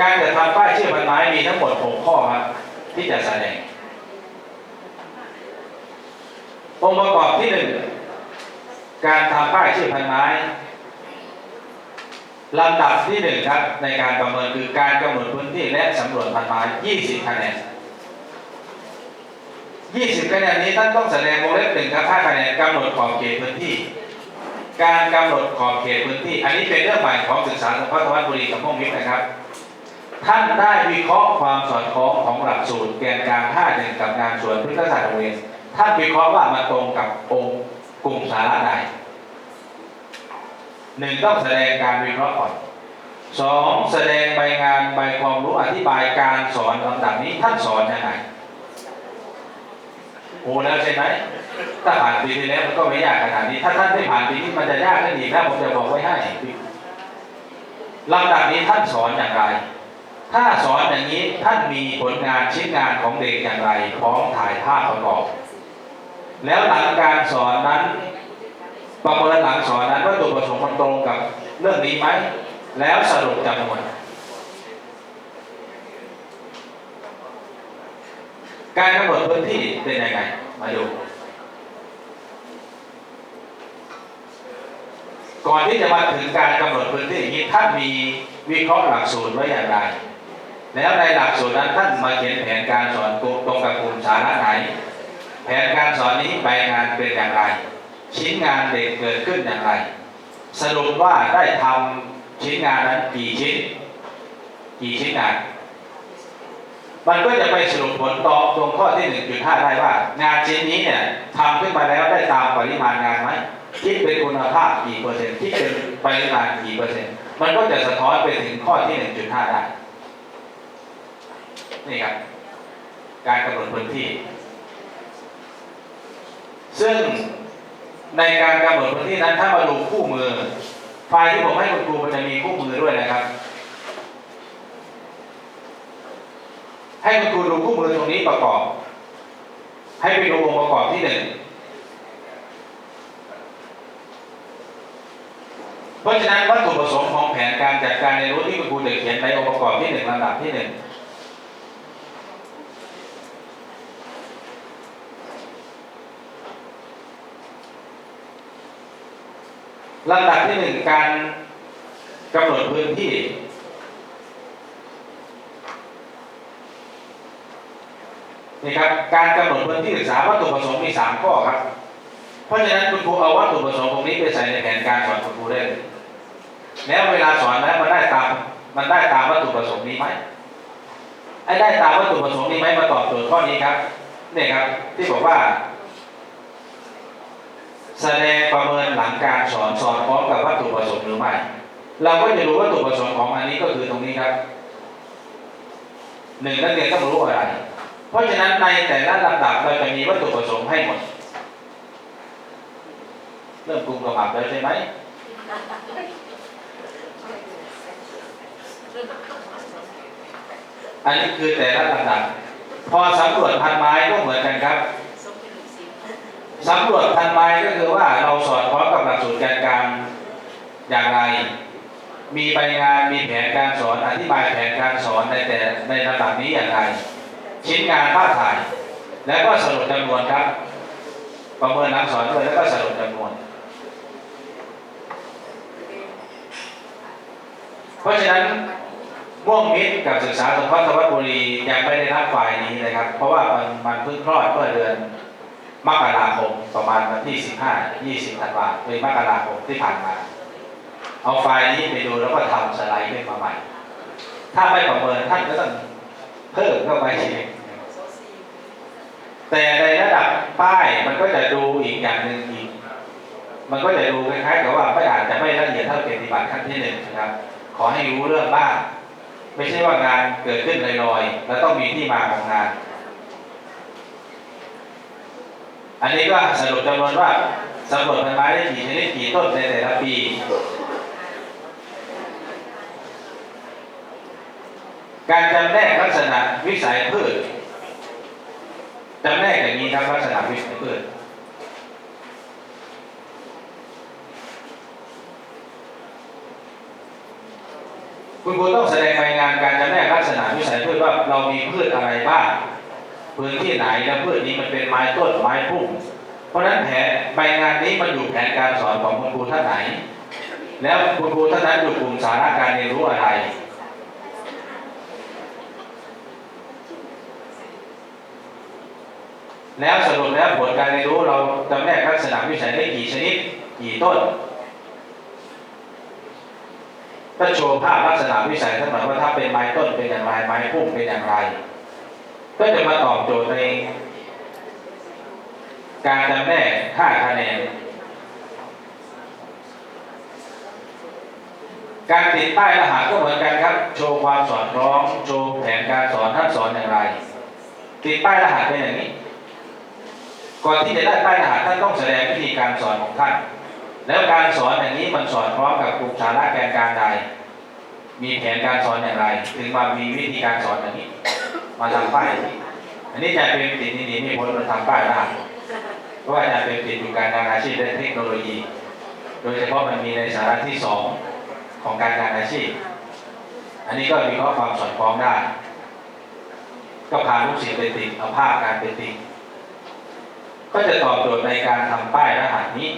การจะทำป้ายชื่อพันไม้มีทั้งหมด6ข้อครับที่จะแสดงองค์ประกอบที่หนึ่งการทำป้ายชื่อพันไม้ลำดับที่หนึ่งครับในการประเมินคือการกำหนดพื้นที่และสำรวจพันไม้20คะแนน20คะแนนนี้ท่านต้องแสดงวงเล็บหนึ่งครับ5คะแนนกำหนดขอบเขตพื้นที่ การกำหนดขอบเขตพื้นที่ อันนี้เป็นเรื่องใหม่ของศึกษาสงเคราะห์ธวัฒบุรีกับพวกมิตรนะครับ ท่านได้วิเคราะห์ความสอดคล้องของหลักสูตรแกนกลาง5หนึ่งกับงานสวนพฤกษศาสตร์โรงเรียนท่านวิเคราะห์ว่ามันตรงกับองค์กลุ่มสาระใดหนึ่งต้องแสดงการวิเคราะห์ก่อนสองแสดงใบงานใบความรู้อธิบายการสอนลำดับนี้ท่านสอนยังไงโอ้แล้วใช่ไหมถ้าผ่านปีที่แล้วมันก็ไม่ยากขนาดนี้ ถ้าท่านไม่ผ่านปีนี้มันจะยากขึ้นอีกนะผมจะบอกไว้ให้ลำดับนี้ท่านสอนอย่างไร ถ้าสอนอย่างนี้ท่านมีผลงานชิ้นงานของเด็กอย่างไรพร้อมถ่ายภาพประกอบ แล้วหลังการสอนนั้น ประเมินหลังสอนนั้นว่าตัวประสงค์มันตรงกับเรื่องนี้ไหมแล้วสรุปจำนวนการกำหนดพื้นที่เป็นยังไง มาดู ก่อนที่จะมาถึงการกำหนดพื้นที่นี้ท่านมีวิเคราะห์หลักสูตรไว้อย่างไร แล้วในหลักสูตรนั้นท่านมาเขียนแผนการสอนตรงกับกลุ่มสาระไหน แผนการสอนนี้ใบงานเป็นอย่างไร ชิ้นงานเด็กเกิดขึ้นอย่างไร สรุปว่าได้ทำชิ้นงานนั้นกี่ชิ้น กี่ชิ้นงาน มันก็จะไปสรุปผลต่อตรงข้อที่ 1.5 ได้ว่า งานชิ้นนี้เนี่ยทำขึ้นมาแล้วได้ตามปริมาณงานไหมคิดเป็นคุณภาพกี่เปอร์เซ็นต์คิดเป็นปริมาณกี่เปอร์เซ็นต์มันก็จะสะท้อนไปถึงข้อที่ 1.5 ได้ นี่ครับ การกำหนดพื้นที่ ซึ่งในการกำหนดพื้นที่นั้นถ้ามาดูคู่มือ ไฟล์ที่ผมให้คุณครูมันจะมีคู่มือด้วยนะครับ ให้คุณครูดูคู่มือตรงนี้ประกอบ ให้ไปดูองค์ประกอบที่หนึ่งเพราะฉะนั้นวัตถุประสงค์ของแผนการจัดการในรู้ที่คุณครูจะเขียนในองค์ประกอบที่หนึ่งลำดับที่หนึ่ง ลำดับที่หนึ่งการกำหนดพื้นที่ นี่ครับ การกำหนดพื้นที่ศึกษาวัตถุประสงค์มีสามข้อครับ เพราะฉะนั้นคุณครูเอาวัตถุประสงค์ตรงนี้ไปใส่ในแผนการสอนคุณครูได้เลยแล้วเวลาสอนแล้วมันได้ตาม มันได้ตามวัตถุประสงค์นี้ไหมไอ้ได้ตามวัตถุประสงค์นี้ไหมมาตอบโจทย์ข้อนี้ครับนี่ครับ ที่บอกว่า แสดงประเมินหลังการสอนสอดคล้องกับวัตถุประสงค์หรือไม่เราก็จะรู้วัตถุประสงค์ของอันนี้ก็คือตรงนี้ครับหนึ่งนักเรียนต้องรู้อะไร เพราะฉะนั้นในแต่ละลำดับเราจะมีวัตถุประสงค์ให้หมด เริ่มกลุ่มกระหมับแล้วใช่ไหมอันนี้คือแต่ละลำดับพอสำรวจพันไม้ก็เหมือนกันครับ สำรวจพันไม้ก็คือว่าเราสอดคล้องกับหลักสูตรการกลางอย่างไร มีใบงานมีแผนการสอนอธิบายแผนการสอนในแต่ในระดับนี้อย่างไรชิ้นงานภาพถ่าย แล้วก็สรุปจำนวนครับ ประเมินหลังสอนด้วยแล้วก็สรุปจำนวน เพราะฉะนั้นม่วงมิตรกับศึกษาสงเคราะห์ธวัฒน์บุรียังไม่ได้รับไฟล์นี้นะครับ เพราะว่ามันมันเพิ่งคลอดเมื่อเดือน มกราคมประมาณวันที่ 15 20ธันวาคมหรือมกราคมที่ผ่านมา เอาไฟล์นี้ไปดูแล้วก็ทำสไลด์ขึ้นมาใหม่ ถ้าไม่ประเมินท่านก็ต้องเพิ่มเข้าไปเองแต่ในระดับป้ายมันก็จะดูอีกอย่างหนึ่งอีก มันก็จะดูคล้ายๆกับว่าไม่อาจจะไม่ละเอียดเท่าปฏิบัติขั้นที่หนึ่งนะครับ ขอให้รู้เรื่องบ้าง ไม่ใช่ว่างานเกิดขึ้นลอยๆ แล้วต้องมีที่มาของงาน อันนี้ก็สรุปจำนวนว่าสำรวจพันไม้ได้กี่ชนิดกี่ต้นในแต่ละปีการจำแนกลักษณะวิสัยพืชจำแนกอย่างนี้ครับลักษณะวิสัยพืชคุณครูต้องแสดงรายงานการจำแนกลักษณะวิสัยพืชว่าเรามีพืชอะไรบ้าง พื้นที่ไหนแล้วพืชนี้มันเป็นไม้ต้นไม้พุ่มเพราะฉะนั้นแผนใบงานนี้มันอยู่แผนการสอนของคุณครูท่านไหน แล้วคุณครูท่านนั้นอยู่กลุ่มสาระการเรียนรู้อะไรแล้วสรุปแล้วผลการเรียนรู้เราจำแนกลักษณะวิสัยได้กี่ชนิดกี่ต้นก็โชว์ภาพลักษณะวิสัยท่านหมายว่าถ้าเป็นไม้ต้นเป็นอย่างไรไม้พุ่มเป็นอย่างไร ก็จะมาตอบโจทย์ใน การจำแนกค่าคะแนน การติดป้ายรหัสก็เหมือนกันครับ โชว์ความสอดคล้อง โชว์แผนการสอนท่านสอนอย่างไร ติดป้ายรหัสเป็นอย่างนี้ ก่อนที่จะได้ป้ายรหัสท่านต้องแสดงวิธีการสอนของท่าน แล้วการสอนอย่างนี้มันสอดคล้องกับกลุ่มสาระแกนการใดมีแผนการสอนอย่างไร ถึงมามีวิธีการสอนอย่างนี้ มาทำป้าย อันนี้จะเป็นติดนี่นี่มีผลมาทำป้ายรหัสเพราะว่าจารย์เป็นติดอยู่การงานอาชีพและเทคโนโลยี โดยเฉพาะมันมีในสาระที่สองของการงานอาชีพ อันนี้ก็มีข้อความสอดคล้องได้ ก็พาลูกศิษย์ไปติดเอาภาพการไปติดก็จะตอบโจทย์ในการทำป้ายรหัสนี้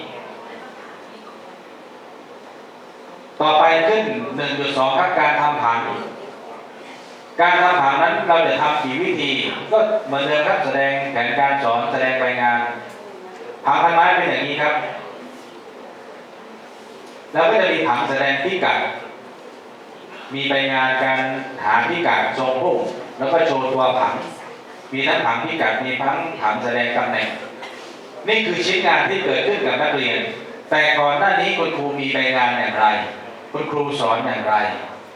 ต่อไปขึ้น 1.2ครับการทำผัง การทำผังนั้นเราจะทำกี่วิธี ก็เหมือนเดิมครับแสดงแผนการสอนแสดงรายงานผังพันไม้เป็นอย่างนี้ครับ แล้วก็จะมีผังแสดงพิกัด มีใบงานการหาพิกัดทรงพุ่งแล้วก็โชว์ตัวผัง มีทั้งผังพิกัดมีทั้งผังแสดงตำแหน่ง นี่คือชิ้นงานที่เกิดขึ้นกับนักเรียน แต่ก่อนหน้านี้คุณครูมีใบงานอย่างไร คุณครูสอนอย่างไร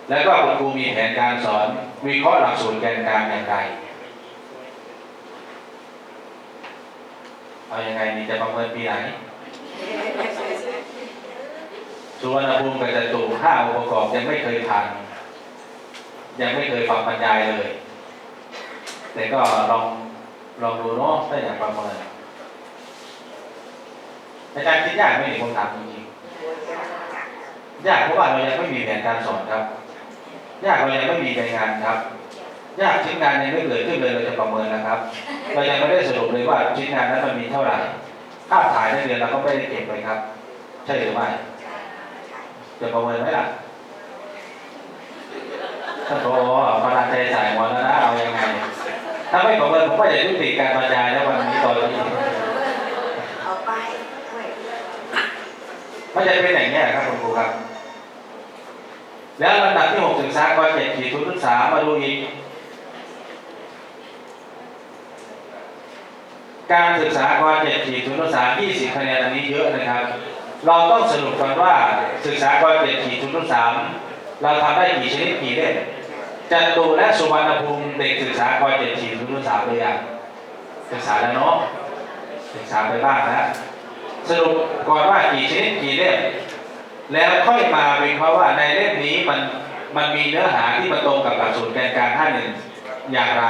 แล้วก็คุณครูมีแผนการสอนวิเคราะห์หลักสูตรแกนกลางอย่างไรเอายังไงดีจะประเมินปีไหนสุวรรณภูมิกับจตุห้าองค์ประกอบยังไม่เคยผ่าน ยังไม่เคยฟังบรรยายเลย แต่ก็ลองลองดูเนาะถ้าอยากประเมินอาจารย์คิดยากไหมเนี่ยผมถามจริงๆยากเพราะว่าเรายังไม่มีแผนการสอนครับ ยากเรายังไม่มีรายงานครับ ยากชิ้นงานยังไม่เกิดขึ้นเลยเราจะประเมินนะครับ เรายังไม่ได้สรุปเลยว่าชิ้นงานนั้นมันมีเท่าไหร่ภาพถ่ายนักเรียนเราก็ไม่ได้เก็บเลยครับ ใช่หรือไม่จะประเมินไหมล่ะท่านผอพนันใจใส่หมดแล้วนะเอายังไง ถ้าไม่ประเมินผมก็จะยุติการบรรยายแล้ววันนี้ตอนนี้เอาไปด้วยมันจะเป็นอย่างนี้ยครับคุณครูครับ แล้วลำดับที่หกศึกษากรเจ็ดขีดทุนศึกษามาดูอีก การศึกษากรเจ็ดขีดทุนศึกษา20คะแนนอันนี้เยอะนะครับ เราต้องสรุปกันว่าศึกษากรเจ็ดขีดทุนศึกษาเราทำได้กี่ชนิดกี่เล่มจัตุและสุวรรณภูมิเด็กศึกษากรเจ็ดขีดทุนศึกษาไปยังศึกษาแล้วเนาะศึกษาไปบ้างแล้วสรุปก่อนว่ากี่ชนิดกี่เล่ม แล้วค่อยมาวิเคราะห์ว่าในเล่มนี้มันมันมีเนื้อหาที่มันตรงกับหลักสูตรแกนกลารท่าหนึ่งอย่างไร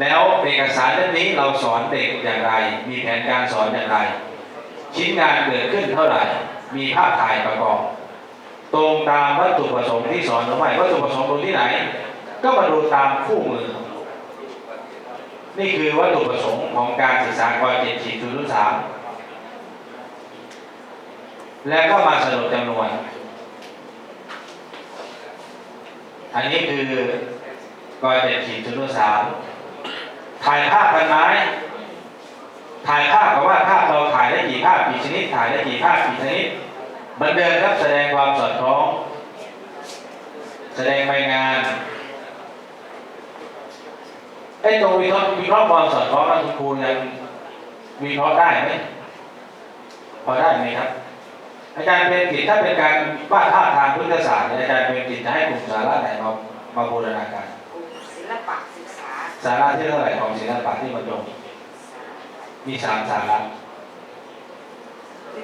แล้วเอกสารเล่มนี้เราสอนเด็กอย่างไร มีแผนการสอนอย่างไร ชิ้นงานเกิดขึ้นเท่าไหร่ มีภาพถ่ายประกอบ ตรงตามวัตถุประสงค์ที่สอนหรือไม่วัตถุประสงค์ตรงที่ไหน ก็มาดูตามคู่มือ นี่คือวัตถุประสงค์ของการศึกษากรเจ็ดขีดศูนย์สาม แล้วก็มาสรุปจำนวน อันนี้คือกอยเจ็ดขีดศูนย์สามถ่ายภาพพันไม้ถ่ายภาพกับว่าภาพเราถ่ายได้กี่ภาพกี่ชนิดถ่ายได้กี่ภาพกี่ชนิดเหมือนเดิมครับแสดงความสอดคล้อง แสดงใบงานไอ้ตรงวิเคราะห์วิเคราะห์ความสอดคล้องนั้นคุณครูยังวิเคราะห์ได้ไหมพอได้ไหมครับ อาจารย์เป็นกิจถ้าเป็นการวาดภาพทางพุทธศาสตร์เนี่ยอาจารย์เป็นกิจจะให้กลุ่มสาระไหนมามาบูรณาการกลุ่มศิลปะศึกษาสาระที่เท่าไหร่ของศิลปะที่มันลงมีสามสาระ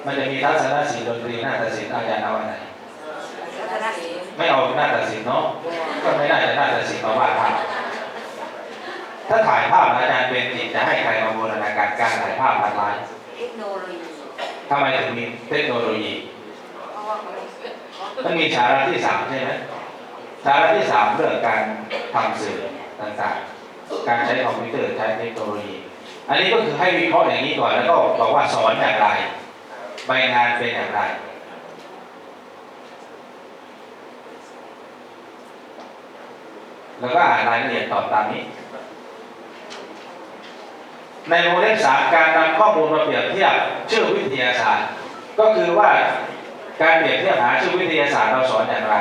มันจะมีทัศนศิลป์ดนตรีนาฏศิลป์อาจารย์เอาอันไหนวัฒนศิลป์ไม่เอาหน้าฏศิลป์เนาะก็ไม่น่าจะหน้าฏศิลป์มาวาดภาพถ้าถ่ายภาพอาจารย์เป็นกิจจะให้ใครมาบูรณาการการถ่ายภาพพันล้านเทคโนโลยี ทำไมถึงมีเทคโนโลยีเพราะว่ามันมันมีสาระที่สามใช่ไหมสาระที่สามเรื่องการทำสื่อต่างๆ การใช้คอมพิวเตอร์ใช้เทคโนโลยี อันนี้ก็คือให้วิเคราะห์อย่างนี้ก่อนแล้วก็บอกว่าสอนอย่างไรใบงานเป็นอย่างไรแล้วก็อ่านรายละเอียดตอบตามนี้ ในวงเล็บสามการนำข้อมูลมาเปรียบเทียบชื่อวิทยาศาสตร์ ก็คือว่าการเปรียบเทียบหาชื่อวิทยาศาสตร์เราสอนอย่างไร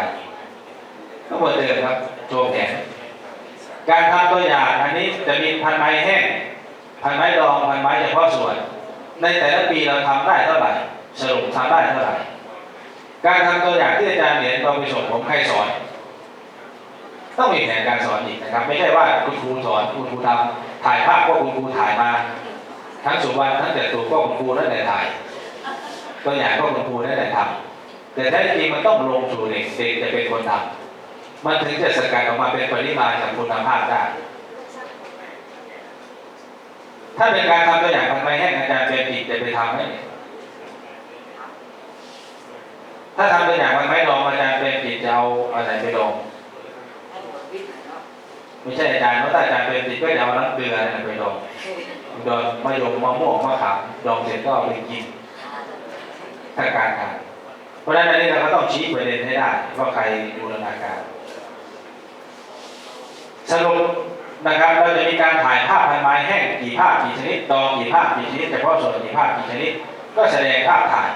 ก็หมือนเดิมครับโชว์แผนการทำตัวอย่างอันนี้จะมีพันไม้แห้งพันไม้ดองพันไม้เฉพาะส่วน ในแต่ละปีเราทำได้เท่าไหร่สรุปทำได้เท่าไหร่การทำตัวอย่างที่อาจารย์เหรียญตอนไปส่งผมใครสอน ต้องมีแผนการสอนอีกนะครับ ไม่ใช่ว่าคุณครูสอนคุณครูทำ ถ่ายภาพก็คุณครูถ่ายมา ทั้งสุวรรณทั้งแต่ตัวก็คุณครูนั่นแหละถ่าย ตัวอย่างก็คุณครูนั่นแหละทำแต่แท้จริงมันต้องลงสู่เด็กเด็กจะเป็นคนทำมันถึงจะสกัดออกมาเป็นปริมาณกับคุณภาพได้ถ้าเป็นการทำตัวอย่างพันไม้แห้งอาจารย์เป็นอีกจะไปทำไหมถ้าทำตัวอย่างพันไม้ดองอาจารย์เป็นอีกจะเอาอะไรไปดอง ให้หมดวิทย์เนาะ ไม่ใช่อาจารย์เพราะถ้าอาจารย์เป็นติดก็จะเอาน้ำเกลือไปดองดองมะยมมะม่วงมะขามดองเสร็จก็เอาไปกินถ้าการทานเพราะฉะนั้นอันนี้เราก็ต้องชี้ประเด็นให้ได้ว่าใครบูรณาการ สรุปนะครับเราจะมีการถ่ายภาพพันไม้แห้งกี่ภาพกี่ชนิดดองกี่ภาพกี่ชนิดเฉพาะส่วนกี่ภาพกี่ชนิด ก็แสดงภาพถ่าย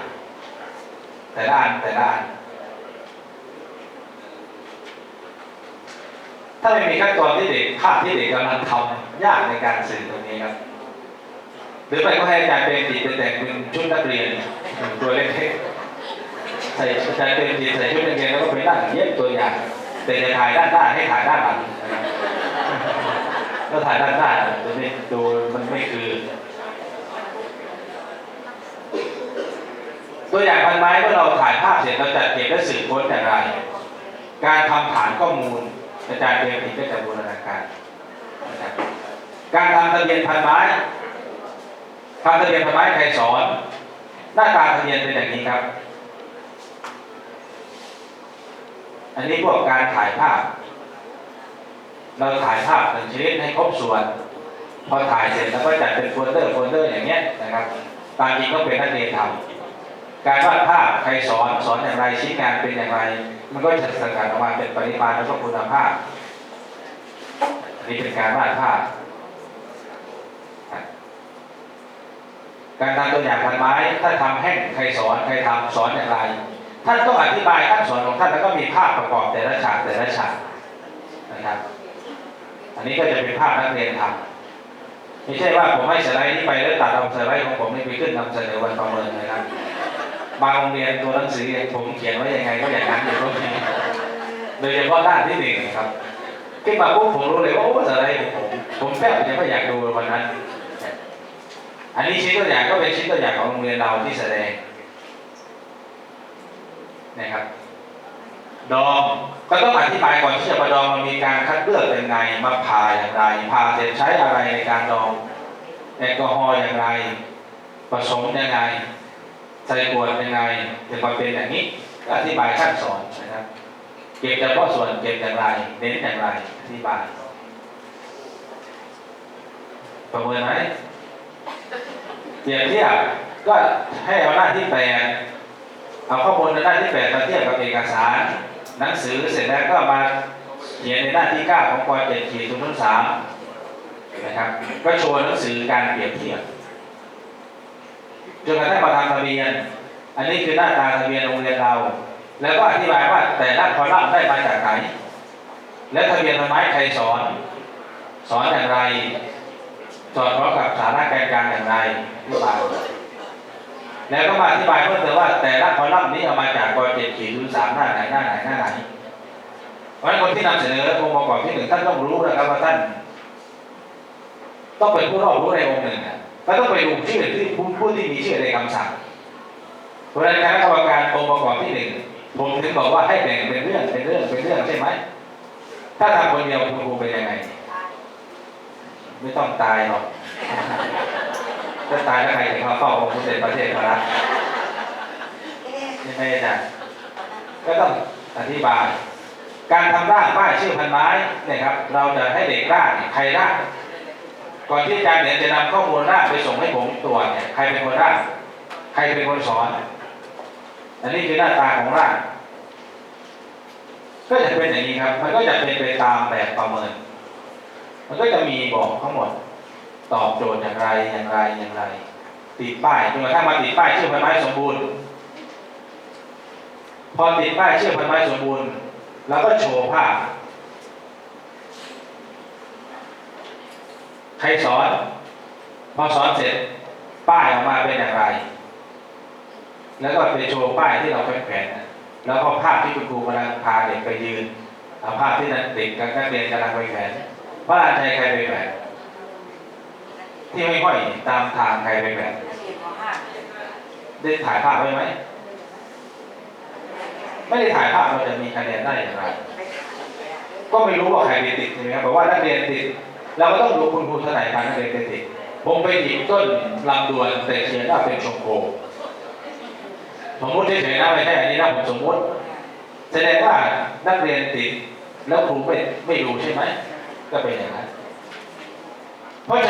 แต่ละอันแต่ละอัน ถ้าไม่มีขั้นตอนที่เด็กภาพที่เด็กกำลังทำยากในการสื่อตรงนี้ครับ หรือไม่ก็ให้อาจารย์เป็นติดเป็นแต่งเป็นชุดนักเรียนตัวเล็กๆใส่อาจารย์เป็นติดใส่ชุดนักเรียนแล้วก็ไปนั่งเย็บตัวอย่าง แต่จะถ่ายด้านหน้าให้ถ่ายด้านหลังนะครับถ้าถ่ายด้านหน้าจะไม่ดูมันไม่คือตัวอย่างพันไม้เมื่อเราถ่ายภาพเสร็จเราจัดเก็บและสืบค้นอย่างไร การทำฐานข้อมูล อาจารย์เรียนผิดก็จะบูรณาการนะครับการทำทะเบียนพันไม้ทำทะเบียนพันไม้ใครสอน หน้าตาทะเบียนเป็นอย่างนี้ครับ อันนี้พวกการถ่ายภาพ เราถ่ายภาพหนึ่งชนิดให้ครบส่วน พอถ่ายเสร็จแล้วก็จัดเป็นโฟลเดอร์โฟลเดอร์อย่างเงี้ยนะครับ ตามจริงก็เป็นนักเรียนทำการวาดภาพใครสอนสอนอย่างไรชี้งานเป็นอย่างไร มันก็จะสังกัดออกมาเป็นปริมาณแล้วก็คุณภาพอันนี้เป็นการวาดภาพการทำตัวอย่างพันไม้ถ้าทำแห้งใครสอนใครทำสอนอย่างไร ท่านต้องอธิบายขั้นสอนของท่านแล้วก็มีภาพประกอบแต่ละฉากแต่ละฉากนะครับ อันนี้ก็จะเป็นภาพนักเรียนทำไม่ใช่ว่าผมให้สไลด์นี้ไปแล้วตัดเอาสไลด์ของผมนี่ไปขึ้นนำเสนอวันประเมินนะครับ บางโรงเรียนตัวหนังสือผมเขียนไว้ยังไงก็อย่างนั้นอยู่ก็มีโดยเฉพาะด้านที่หนึ่งครับขึ้นมาปุ๊บผมรู้เลยว่าโอ้สไลด์ของผมผมแทบจะไม่อยากดูวันนั้น อันนี้ชิ้นตัวอย่างก็เป็นชิ้นตัวอย่างของโรงเรียนเราที่แสดงนะครับ ดอง ก็ต้องอธิบายก่อนที่จะมาดองมันมีการคัดเลือกยังไงมาผ่าอย่างไรผ่าเสร็จใช้อะไรในการดองแอลกอฮอล์อย่างไร ผสมยังไง ใส่ขวดยังไงถึงมาเป็นอย่างนี้อธิบายขั้นสอนนะครับ เก็บเฉพาะส่วนเก็บอย่างไร เน้นอย่างไรอธิบาย ประเมินไหมเปรียบเทียบก็ให้เอาหน้าที่แปดเอาข้อมูลในหน้าที่แปดมาเทียบกับเอกสาร หนังสือเสร็จแล้วก็มาเขียนในหน้าที่เก้าของกอเจ็ดขีดศูนย์สามนะครับ ก็โชว์หนังสือการเปรียบเทียบ จนกระทั่งมาทำทะเบียน อันนี้คือหน้าตาทะเบียนโรงเรียนเรา แล้วก็อธิบายว่าแต่ละคอลัมน์ได้มาจากไหน และทะเบียนทำไมใครสอน สอนอย่างไร สอดคล้องกับสาระการการอย่างไรอธิบายแล้วก็มาอธิบายเพิ่มเติมว่าแต่ละคอลัมน์นี้เอามาจากกอเจ็ดขีดศูนย์สามหน้าไหนหน้าไหนหน้าไหนเพราะฉะนั้นคนที่นำเสนอองค์ประกอบที่หนึ่งท่านต้องรู้นะครับว่าท่าน ต้องเป็นผู้รอบรู้ในองค์หนึ่งนะ แล้วต้องไปดูชื่อที่ผู้ผู้ที่มีชื่อในคำสั่งเพราะฉะนั้นคณะกรรมการองค์ประกอบที่หนึ่งผมถึงบอกว่าให้แบ่งเป็นเรื่องเป็นเรื่องเป็นเรื่องใช่ไหมถ้าทำคนเดียวคุณครูเป็นยังไง ไม่ต้องตายหรอกถ้าตายแล้วใครจะมาเฝ้าองค์สมเด็จพระเทพรัตน์เอ๊ะใช่ไหมอาจารย์ก็ต้องอธิบาย การทำร่างป้ายชื่อพันไม้เนี่ยครับ เราจะให้เด็กร่างใครร่าง ก่อนที่อาจารย์เนี่ยจะนำข้อมูลร่างไปส่งให้ผมตรวจเนี่ยใครเป็นคนร่างใครเป็นคนสอน อันนี้คือหน้าตาของร่างก็จะเป็นอย่างนี้ครับ มันก็จะเป็นไปตามแบบประเมิน มันก็จะมีบอกทั้งหมด ตอบโจทย์อย่างไรอย่างไรอย่างไร ติดป้ายจนกระทั่งมาติดป้ายชื่อพันไม้สมบูรณ์ พอติดป้ายชื่อพันไม้สมบูรณ์ แล้วก็โชว์ภาพ ใครสอน พอสอนเสร็จป้ายออกมาเป็นอย่างไร แล้วก็ไปโชว์ป้ายที่เราแขวนๆนะแล้วก็ภาพที่คุณครูกำลังพาเด็กไปยืนเอาภาพที่เด็กกับนักเรียนกำลังไปแขวนพระราชัยใครไปแขวนที่ไม่ห้อยตามทางใครไปแขวนได้ถ่ายภาพไว้ไหมไม่ได้ถ่ายภาพเราจะมีคะแนนได้อย่างไร ก็ไม่รู้ว่าใครไปติดใช่ไหมครับบอกว่านักเรียนติด เราก็ต้องดูคุณครูท่าไหร่พานักเรียนไปติดผมไปหยิบต้นลำดวนแต่เขียนว่าเป็นชมโคสมมติเฉยๆนะไม่ใช่อันนี้นะผมสมมติ แสดงว่านักเรียนติดแล้วครูไม่ไม่ดูใช่ไหมก็เป็นอย่างนั้น